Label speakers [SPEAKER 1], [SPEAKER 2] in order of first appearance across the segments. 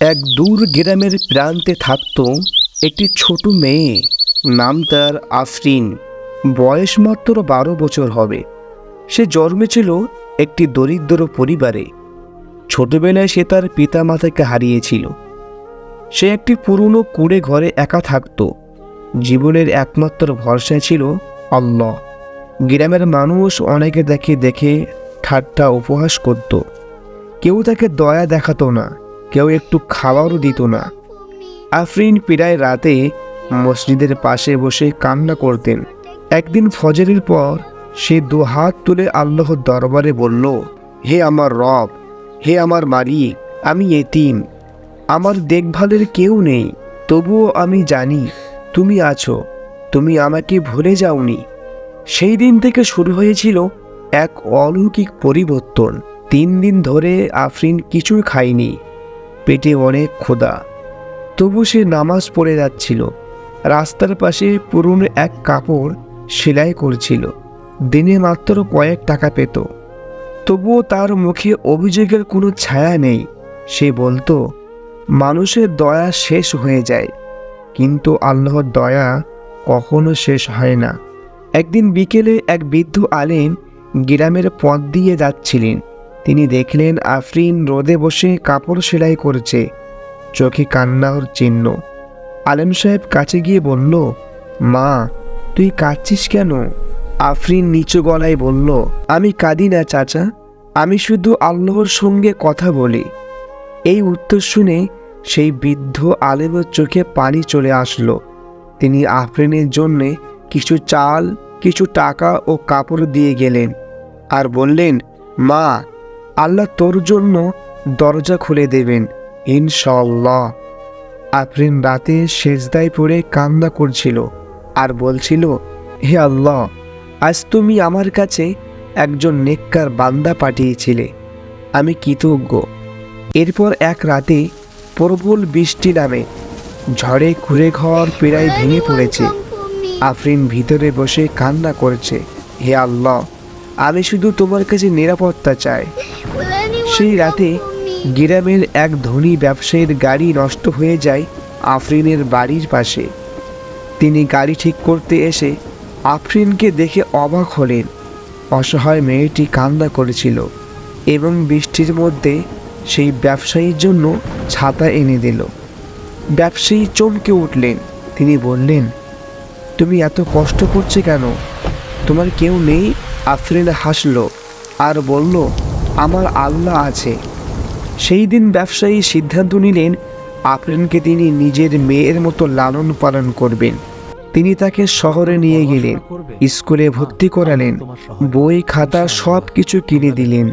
[SPEAKER 1] এক দূর গ্রামের প্রান্তে থাকত একটি ছোট মেয়ে। নাম তার আফরিন। বয়স মাত্র বারো বছর হবে। সে জন্মেছিল একটি দরিদ্র পরিবারে। ছোটবেলায় সে তার পিতামাতাকে হারিয়েছিল। সে একটি পুরনো কুড়ে ঘরে একা থাকত। জীবনের একমাত্র ভরসা ছিল আল্লাহ। গ্রামের মানুষ অনেকে দেখে দেখে ঠাট্টা উপহাস করত। কেউ তাকে দয়া দেখাতো না। কেউ একটু খাবারও দিত না। আফরিন প্রায় রাতে মসজিদের পাশে বসে কান্না করতেন। একদিন ফজরের পর সে দু হাত তুলে আল্লাহর দরবারে বলল, হে আমার রব, হে আমার মালিক, আমি এতিম। আমার দেখভালের কেউ নেই, তবুও আমি জানি তুমি আছো, তুমি আমাকে ভুলে যাওনি। সেই দিন থেকে শুরু হয়েছিল এক অলৌকিক পরিবর্তন। তিন দিন ধরে আফরিন কিছুই খায়নি। পেটে অনেক ক্ষুধা। তবু সে নামাজ পড়ে যাচ্ছিল। রাস্তার পাশে পুরনো এক কাপড় সেলাই করছিল। দিনে মাত্র কয়েক টাকা পেত। তবুও তার মুখে অভিযোগের কোনো ছায়া নেই। সে বলতো, মানুষের দয়া শেষ হয়ে যায়, কিন্তু আল্লাহর দয়া কখনো শেষ হয় না। একদিন বিকেলে এক বৃদ্ধ আলেম গ্রামের পথ দিয়ে যাচ্ছিলেন। তিনি দেখলেন আফরিন রোদে বসে কাপড় সেলাই করছে। চোখে কান্নার চিহ্ন। আলেম সাহেব কাছে গিয়ে বলল, মা, তুই কাঁদছিস কেন? আফরিন নিচু গলায় বলল, আমি কাঁদি না, চাচা। আমি শুধু আল্লাহর সঙ্গে কথা বলি। এই উত্তর শুনে সেই বৃদ্ধ আলেমের চোখে পানি চলে আসলো। তিনি আফরিনের জন্যে কিছু চাল, কিছু টাকা ও কাপড় দিয়ে গেলেন আর বললেন, মা আল্লাহ তোর জন্য দরজা খুলে দেবেন ইনশাল্লাহ আফরিন রাতে সেজদায় পড়ে কান্না করছিল আর বলছিল, হে আল্লাহ, আজ তুমি আমার কাছে একজন নেককার বান্দা পাঠিয়েছিলে, আমি কৃতজ্ঞ। এরপর এক রাতে প্রবল বৃষ্টি নামে ঝড়ে কুড়ে ঘর প্রায় ভেঙে পড়েছে। আফরিন ভিতরে বসে কান্না করছে, হে আল্লাহ, আমি শুধু তোমার কাছে নিরাপত্তা চাই সেই রাতে গ্রামের এক ধনী ব্যবসায়ীর গাড়ি নষ্ট হয়ে যায় আফরিনের বাড়ির পাশে। তিনি গাড়ি ঠিক করতে এসে আফরিনকে দেখে অবাক হলেন। অসহায় মেয়েটি কান্না করেছিল এবং বৃষ্টির মধ্যে সেই ব্যবসায়ীর জন্য ছাতা এনে দিল। ব্যবসায়ী চমকে উঠলেন। তিনি বললেন, তুমি এত কষ্ট করছে কেন? তোমার কেউ নেই? আফরিন হাসলো আর বলল আমার আল্লাহ আছে। সেই দিন ব্যবসায়ী সিদ্ধান্ত নিলেন আফরিনকে তিনি নিজের মেয়ের মতো লালন পালন করবেন। তিনি তাকে শহরে নিয়ে গেলেন, স্কুলে ভর্তি করালেন, বই, খাতা সব কিছু কিনে দিলেন।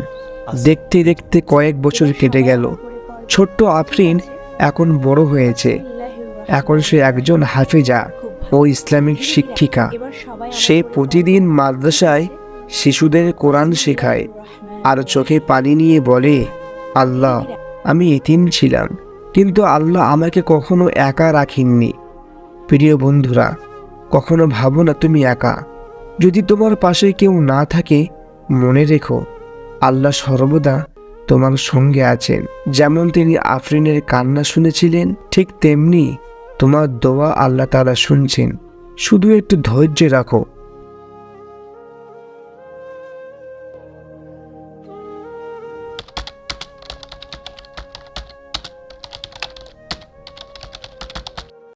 [SPEAKER 1] দেখতে দেখতে কয়েক বছর কেটে গেল। ছোট্ট আফরিন এখন বড় হয়েছে। এখন সে একজন হাফেজা ও ইসলামিক শিক্ষিকা। সে প্রতিদিন মাদ্রাসায় শিশুদের কোরআন শেখায়। আর চোখে পানি নিয়ে বলে, আল্লাহ, আমি এতিম ছিলাম, কিন্তু আল্লাহ আমাকে কখনো একা রাখেননি। প্রিয় বন্ধুরা, কখনো ভাবো না তুমি একা। যদি তোমার পাশে কেউ না থাকে, মনে রেখো, আল্লাহ সর্বদা তোমার সঙ্গে আছেন। যেমন তিনি আফরিনের কান্না শুনেছিলেন, ঠিক তেমনি তোমার দোয়া আল্লাহ তারা শুনছেন। শুধু একটু ধৈর্য রাখো